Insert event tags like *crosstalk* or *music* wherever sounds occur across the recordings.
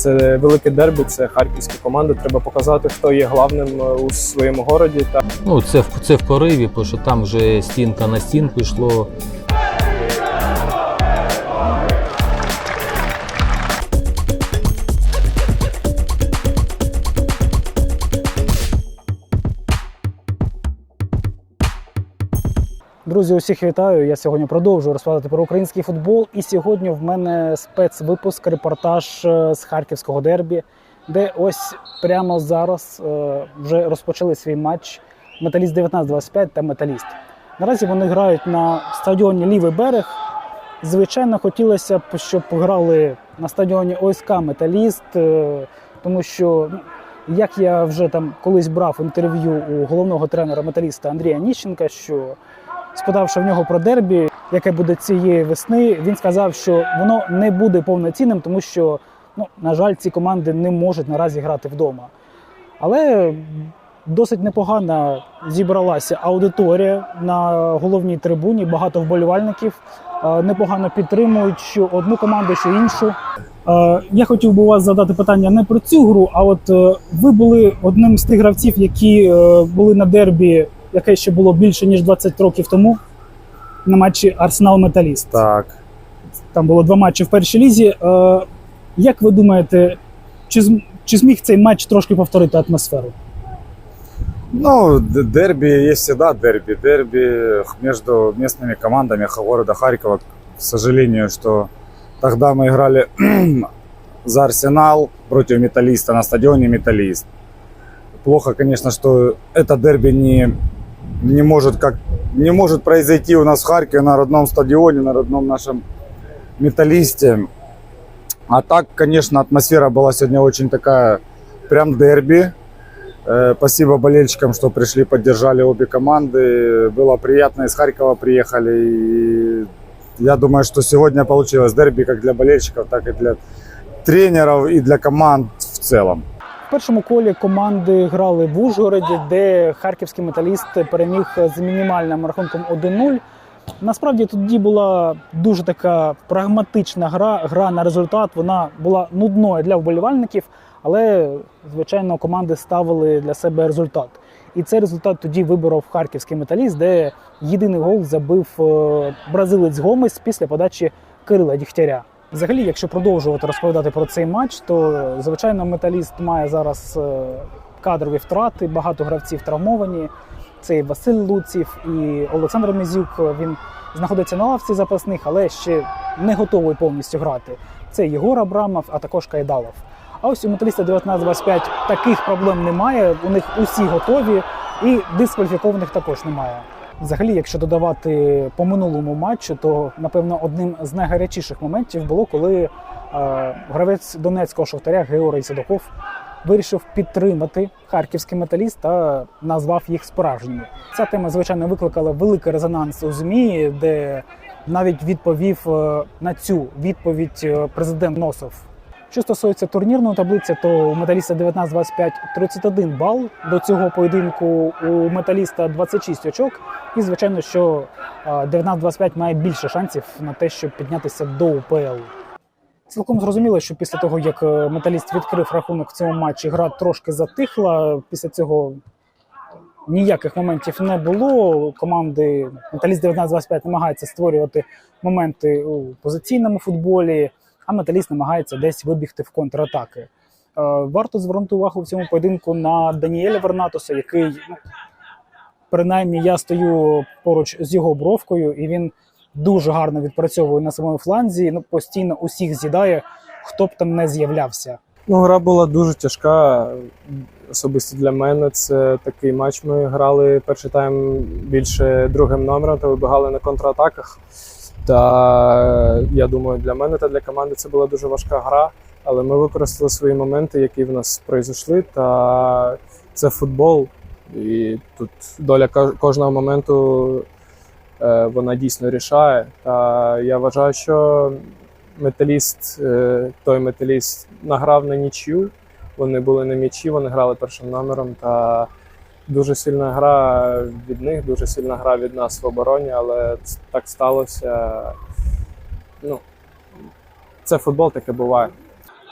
Це велике дербі, це харківська команда. Треба показати, хто є главним е, у своєму городі. Та Ну, це, в- це в пориві, тому що там вже стінка на стінку йшло. Друзі, усіх вітаю. Я сьогодні продовжую розповідати про український футбол. І сьогодні в мене спецвипуск, репортаж е, з харківського дербі, де ось прямо зараз е, вже розпочали свій матч Металіст 1925 та Металіст. Наразі вони грають на стадіоні Лівий берег. Звичайно, хотілося б, щоб грали на стадіоні ОСК Металіст, е, тому що, ну, як я вже там колись брав інтерв'ю у головного тренера металіста Андрія Ніщенка, що спитавши в нього про дербі, яке буде цієї весни, він сказав, що воно не буде повноцінним, тому що, ну, на жаль, ці команди не можуть наразі грати вдома. Але досить непогано зібралася аудиторія на головній трибуні, багато вболівальників. е, Непогано підтримують що одну команду, що іншу. Е, Я хотів би у вас задати питання не про цю гру, а от е, ви були одним з тих гравців, які були на дербі, яке ще було більше ніж 20 років тому, на матчі Арсенал Металіст. Так. Там було два матчі в першій лізі. Е, Як ви думаєте, чи, зм- чи зміг цей матч трошки повторити атмосферу? Ну, д- дерби есть всегда дерби. Дерби между местными командами х- города Харькова. К сожалению, что тогда мы играли *clears throat* за Арсенал против Металлиста на стадионе Металлист. Плохо, конечно, что это дерби не, не, может как, не может произойти у нас в Харькове на родном стадионе, на родном нашем Металлисте. А так, конечно, атмосфера была сегодня очень такая, прям дерби. Э, Спасибо болельщикам, что пришли, поддержали обе команды. Было приятно, из Харькова приехали. И я думаю, что сегодня получилось дерби как для болельщиков, так и для тренеров и для команд в целом. Першому колі команди грали в Ужгороді, де харківський металіст переміг з мінімальним рахунком 1-0. Насправді тоді була дуже така прагматична гра, гра на результат. Вона була нудною для вболівальників, але звичайно команди ставили для себе результат. І цей результат тоді виборов харківський металіст, де єдиний гол забив е, бразилець Гомес після подачі Кирила Дігтяря. Взагалі, якщо продовжувати розповідати про цей матч, то звичайно металіст має зараз е, кадрові втрати, багато гравців травмовані. Це і Василь Луців, і Олександр Мізюк. Він знаходиться на лавці запасних, але ще не готовий повністю грати. Це Єгор Абрамов, а також Кайдалов. А ось у металіста 19-25 таких проблем немає. У них усі готові, і дискваліфікованих також немає. Взагалі, якщо додавати по минулому матчу, то напевно одним з найгарячіших моментів було, коли е, гравець донецького шахтаря Георгій Садоков вирішив підтримати харківський металіст та назвав їх справжніми. Ця тема, звичайно, викликала великий резонанс у ЗМІ, де навіть відповів е, на цю відповідь е, президент Носов. Що стосується турнірної таблиці, то у металіста 19-25 31 бал. До цього поєдинку у металіста 26 очок. І звичайно, що е, 19-25 має більше шансів на те, щоб піднятися до УПЛ. Цілком зрозуміло, що після того, як е, металіст відкрив рахунок в цьому матчі, гра трошки затихла. Після цього ніяких моментів не було. Команди Металіст 19-25 намагається створювати моменти у позиційному футболі, а металіст намагається десь вибігти в контратаки. Е, Варто звернути увагу в цьому поєдинку на Даніеля Вернатоса, який ну, принаймні я стою поруч з його бровкою, і він дуже гарно відпрацьовує на самому фланзі. Ну постійно усіх з'їдає, хто б там не з'являвся. ну, гра була дуже тяжка. Особисто для мене це такий матч. Ми грали перший тайм більше другим номером та вибігали на контратаках. Та я думаю, для мене та для команди це була дуже важка гра. Але ми використали свої моменти, які в нас пройшли. Та це футбол. І тут доля кожного моменту е, вона дійсно рішає. Та я вважаю, що металіст, е, той металіст награв на нічю. Вони були на м'ячі, вони грали першим номером. Та дуже сильна гра від них, дуже сильна гра від нас в обороні, але так сталося. Ну, це футбол, таке буває.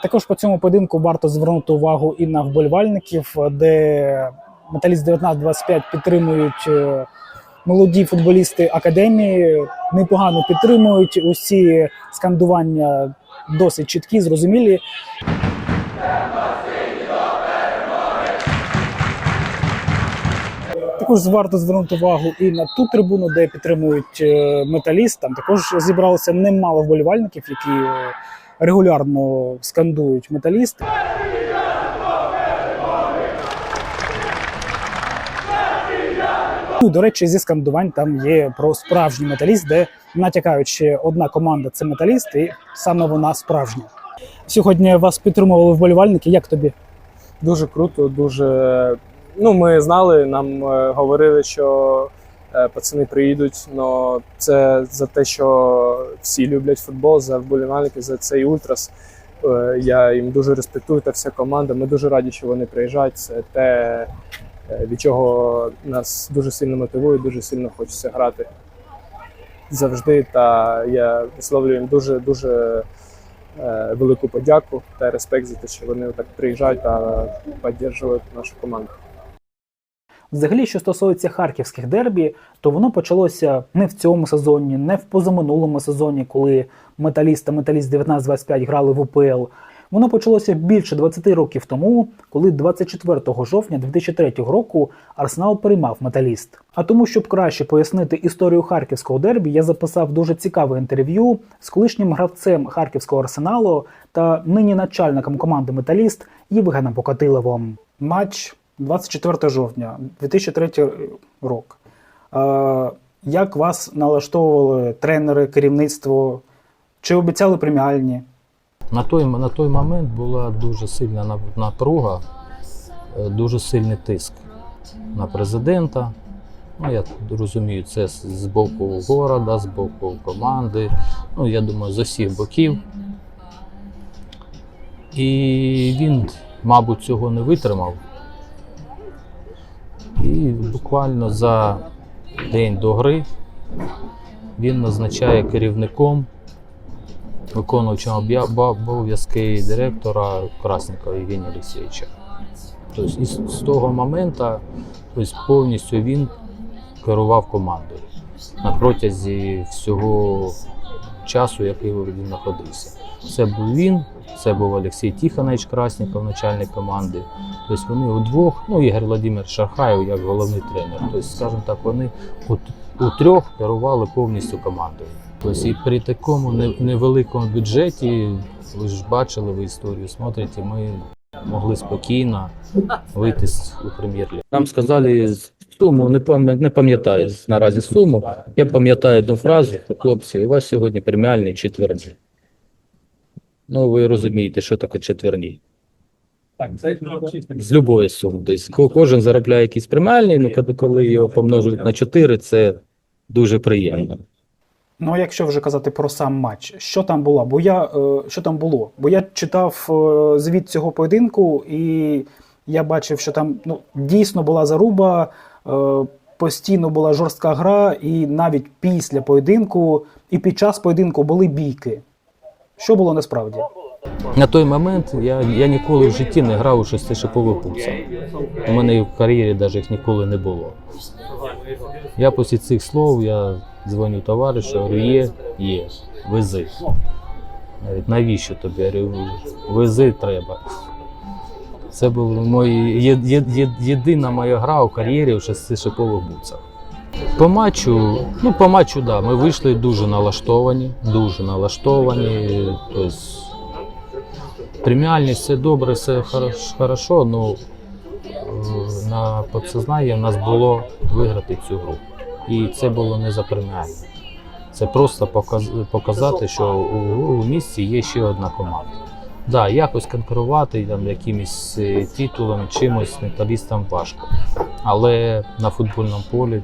Також по цьому поєдинку варто звернути увагу і на вболівальників, де металіст 19-25 підтримують е, молоді футболісти академії, непогано підтримують усі скандування досить чіткі, зрозумілі. Також варто звернути увагу і на ту трибуну, де підтримують е, металіст. Там також зібралося немало вболівальників, які е, регулярно скандують металіст. Ну, до речі, зі скандувань там є про справжній металіст, де натякають ще одна команда це металіст, і саме вона справжня. Сьогодні вас підтримували вболівальники. Як тобі? Дуже круто, дуже. Ну, ми знали, нам е, говорили, що е, пацани приїдуть. але це за те, що всі люблять футбол, за вболівальників, за цей ультрас. Е, Я їм дуже респектую та вся команда. Ми дуже раді, що вони приїжджають. Це те, від чого нас дуже сильно мотивує, дуже сильно хочеться грати завжди. Та я висловлюю їм дуже дуже велику подяку та респект за те, що вони так приїжджають та підтримують нашу команду. Взагалі, що стосується харківських дербі, то воно почалося не в цьому сезоні, не в позаминулому сезоні, коли металіст та металіст 19-25 грали в УПЛ. Воно почалося більше 20 років тому, коли 24 жовтня 2003 року Арсенал переймав металіст. А тому, щоб краще пояснити історію харківського дербі, я записав дуже цікаве інтерв'ю з колишнім гравцем харківського арсеналу та нині начальником команди Металіст Євгеном Покатиловим. Матч 24 жовтня 2003 рок. Е, як вас налаштовували тренери, керівництво? Чи обіцяли преміальні? На той, на той момент була дуже сильна напруга, е, дуже сильний тиск на президента. Ну, я розумію, це з боку города, з боку команди. Ну, я думаю, з усіх боків. І він, мабуть, цього не витримав. І буквально за день до гри він назначає керівником виконуючим обов'язки директора Красникова Євгенія Олексійовича. Тобто, і з того моменту тобто, повністю він керував командою на протязі всього часу, який він знаходився. Це був він, це був Олексій Тіханович Красніков, начальник команди. Тобто вони удвох, ну Ігор Владимир Шахаєв як головний тренер. Тобто, скажімо так, вони у трьох керували повністю командою. Тобто і при такому невеликому бюджеті, ви ж бачили, ви історію смотрите, ми могли спокійно вийти з- у прем'єр-лігу. Нам сказали суму, не пам'я- не пам'ятаю наразі суму. Я пам'ятаю одну фразу, хлопці, у вас сьогодні преміальний четверні. Ну, ви розумієте, що таке четверні. З любої суми. Тобто кожен заробляє якісь преміальні, ну коли- коли його помножують на 4, це дуже приємно. Ну, а якщо вже казати про сам матч, що там було? Бо я е, що там було? Бо я читав е, звіт цього поєдинку, і я бачив, що там ну, дійсно була заруба, е, постійно була жорстка гра, і навіть після поєдинку, і під час поєдинку були бійки. Що було насправді? На той момент я, я ніколи в житті не грав у шестишипових буксах. У мене в кар'єрі навіть їх ніколи не було. Я після цих слов я дзвоню товаришу, говорю, є, є, вези. Навіть навіщо тобі? Вези треба. Це була є, єдина моя гра у кар'єрі у шестишипових буксах. По матчу, ну по матчу, да, ми вийшли дуже налаштовані, дуже налаштовані. Тобто, преміальність все добре, все хорош- хорошо, ну на підсознанні в нас було виграти цю гру. І це було не за преміальне. Це просто показати, що у, місті є ще одна команда. Да, якось конкурувати там якимись е, титулами, чимось металістам важко. Але на футбольному полі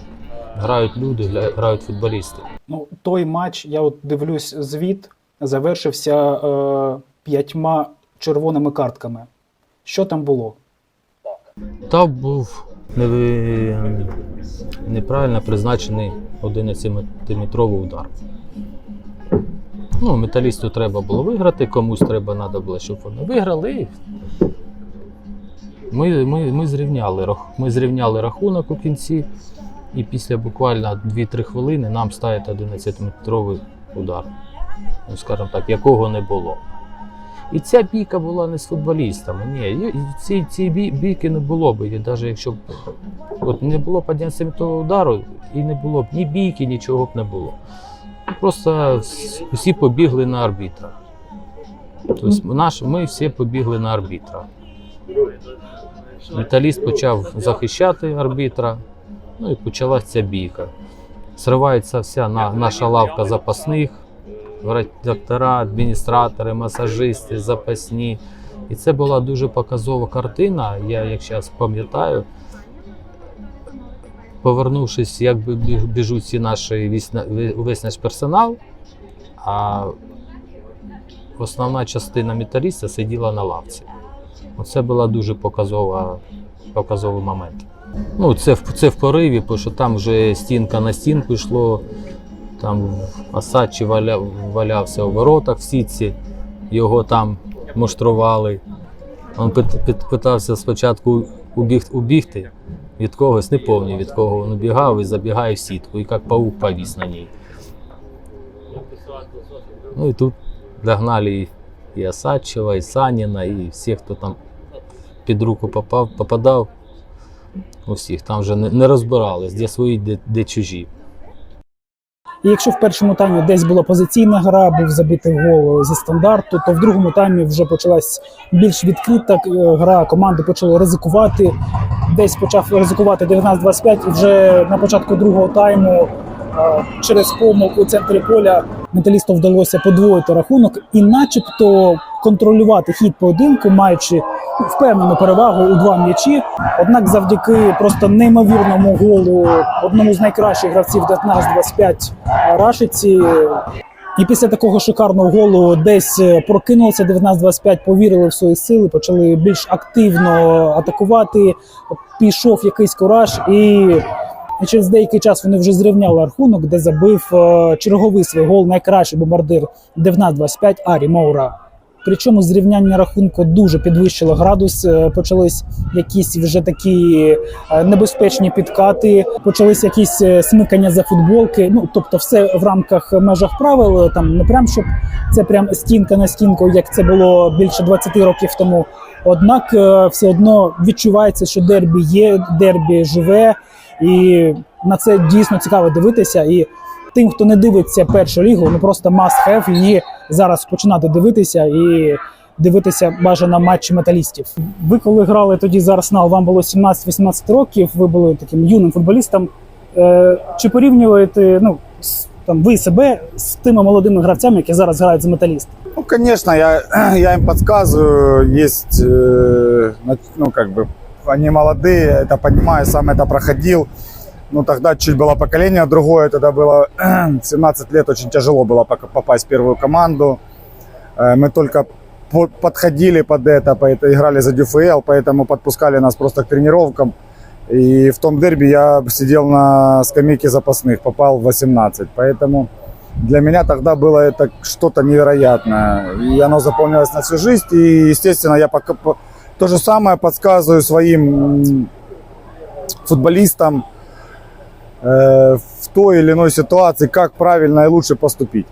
грають люди, грають футболісти. Ну, той матч, я от дивлюсь звіт, завершився е, п'ятьма червоними картками. Що там було? Там був неправильно призначений 11-метровий удар. Ну, металісту треба було виграти, комусь треба треба було, щоб вони виграли. Ми, ми, ми, зрівняли, ми зрівняли рахунок у кінці, і після буквально 2-3 хвилини нам ставить 11-метровий удар. Ну, скажімо так, якого не було. І ця бійка була не з футболістами. Ні, ці, ці бій- бійки не було б, і навіть якщо б от не було б 11-метрового удару, і не було б ні бійки, нічого б не було. Просто всі побігли на арбітра. Тобто наш, ми всі побігли на арбітра. Металіст почав захищати арбітра, ну і почалася ця бійка. Сривається вся на, наша лавка запасних, доктора, адміністратори, масажисти, запасні. І це була дуже показова картина. Я, як зараз пам'ятаю, повернувшись, якби біжуть всі наші весь, наш персонал, а основна частина металіста сиділа на лавці. Оце була дуже показова, показовий момент. Ну, це, це в пориві, тому що там вже стінка на стінку йшло, там Асачі валя, валявся у воротах в сітці, його там муштрували. Він пит- пит- питався спочатку убіг, убігти від когось, не пам'ятаю від кого він убігав і забігає в сітку, і як паук повіс на ній. Ну і тут догнали і- Осадчева, і Саніна, і всіх, хто там під руку попав, попадав. Усіх там вже не, не розбирались, де свої, де, де чужі. І якщо в першому таймі десь була позиційна гра, був забитий гол зі стандарту, то в другому таймі вже почалась більш відкрита е, гра. Команди почали ризикувати. Десь почав ризикувати 19-25, і вже на початку другого тайму е, через помилку у центрі поля металісту вдалося подвоїти рахунок і, начебто, контролювати хід поєдинку, маючи впевнену перевагу у два м'ячі. Однак, завдяки просто неймовірному голу одному з найкращих гравців 19-25 Рашиці. І після такого шикарного голу десь прокинулися 19-25, повірили в свої сили, почали більш активно атакувати. Пішов якийсь кураж, і, і через деякий час вони вже зрівняли рахунок, де забив е, черговий свій гол найкращий бомбардир 19-25 Арі Моура. Причому зрівняння рахунку дуже підвищило градус. е, Почались якісь вже такі е, небезпечні підкати, почались якісь е, смикання за футболки. Ну тобто, все в рамках межах правил. Там не прям щоб це прям стінка на стінку, як це було більше 20 років тому. Однак все одно відчувається, що дербі є, дербі живе, і на це дійсно цікаво дивитися. І тим, хто не дивиться першу лігу, ну просто must have її зараз починати дивитися і дивитися бажано матчі металістів. Ви коли грали тоді за Арсенал, вам було 17-18 років, ви були таким юним футболістом. Е, чи порівнюєте ну, с- там, ви себе з тими молодими гравцями, які зараз грають за металіст? Ну, конечно, я, *clears throat* я им подсказываю. Есть, э, на- ну, как бы, они молодые, это понимаю, сам это проходил. Ну, тогда чуть было поколение другое, тогда было *clears throat* 17 лет, очень тяжело было попасть в первую команду. Э, Мы только по- подходили под это, играли за ДЮФЛ, поэтому подпускали нас просто к тренировкам. И в том дерби я сидел на скамейке запасных, попал в 18. Поэтому для меня тогда было это что-то невероятное. И оно запомнилось на всю жизнь. И, естественно, я пока, по- то же самое подсказываю своим футболистам в той или иной ситуации, как правильно и лучше поступить.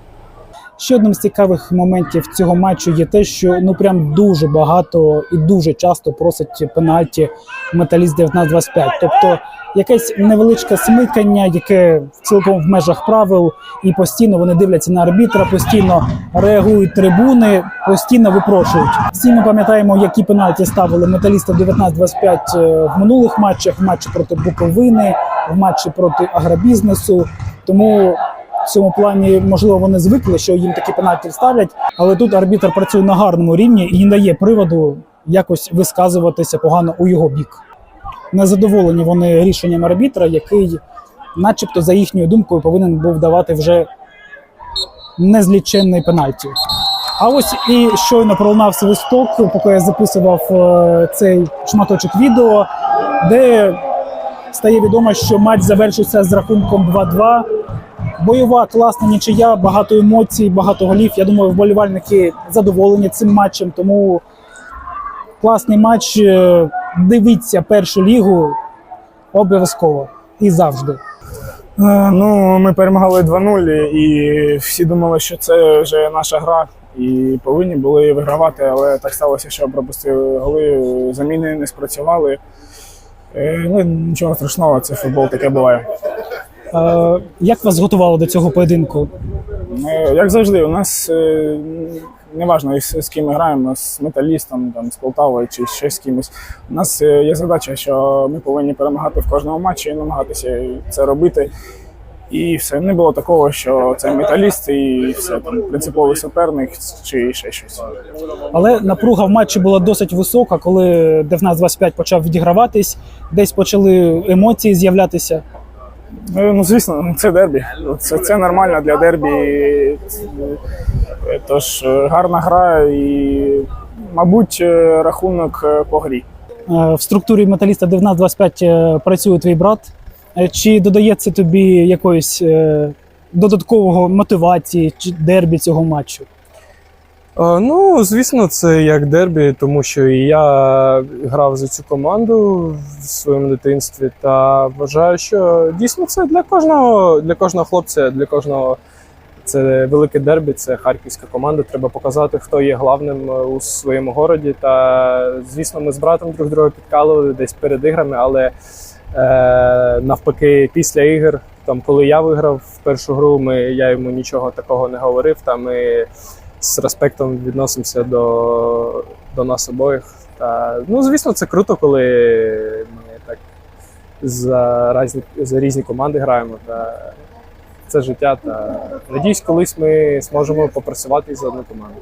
Ще одним з цікавих моментів цього матчу є те, що ну прям дуже багато і дуже часто просить пенальті металіст 19-25. Тобто якесь невеличке смикання, яке цілком в межах правил, і постійно вони дивляться на арбітра, постійно реагують трибуни, постійно випрошують. Всі ми пам'ятаємо, які пенальті ставили металісти 19-25 е, в минулих матчах, в матчі проти Буковини, в матчі проти агробізнесу. Тому в цьому плані, можливо, вони звикли, що їм такі пенальті ставлять, але тут арбітр працює на гарному рівні і не дає приводу якось висказуватися погано у його бік. Незадоволені вони рішенням арбітра, який, начебто, за їхньою думкою, повинен був давати вже незліченний пенальті. А ось і щойно пролунав свисток, поки я записував е, цей шматочок відео, де стає відомо, що матч завершиться з рахунком 2-2 бойова, класна нічия, багато емоцій, багато голів. Я думаю, вболівальники задоволені цим матчем. Тому класний матч. Е, Дивіться першу лігу обов'язково і завжди. Е, Ну, ми перемагали 2-0, і всі думали, що це вже наша гра. І повинні були вигравати, але так сталося, що пропустили голи, заміни не спрацювали. Е, Ну, нічого страшного, це футбол таке буває. Як вас готували до цього поєдинку? Е, Як завжди, у нас е, неважно з, ким ми граємо, з металістом, там, з Полтавою чи ще з кимось. У нас е, є задача, що ми повинні перемагати в кожному матчі і намагатися це робити. І все не було такого, що це металіст і все там принциповий суперник чи ще щось. Але напруга в матчі була досить висока, коли Девназ 25 почав відіграватись, десь почали емоції з'являтися. Е, Ну, звісно, це дербі. Це, це нормально для дербі. Тож е, гарна гра і, мабуть, е, рахунок е, по грі. В структурі металіста Девназ 25 е, працює твій брат. Чи додається тобі якоїсь додаткового мотивації чи дербі цього матчу? Е, Ну, звісно, це як дербі, тому що і я грав за цю команду в своєму дитинстві та вважаю, що дійсно це для кожного, для кожного хлопця, для кожного це велике дербі, це харківська команда. Треба показати, хто є главним е, у своєму городі. Та звісно, ми з братом друг друга підкалували десь перед іграми, але е, навпаки, після ігор, там, коли я виграв першу гру, ми, я йому нічого такого не говорив. Та ми з респектом відносимося до, до нас обоїх. Та, ну, звісно, це круто, коли ми так за різні, за різні команди граємо. Та це життя. Та надіюсь, колись ми зможемо попрацювати за одну команду.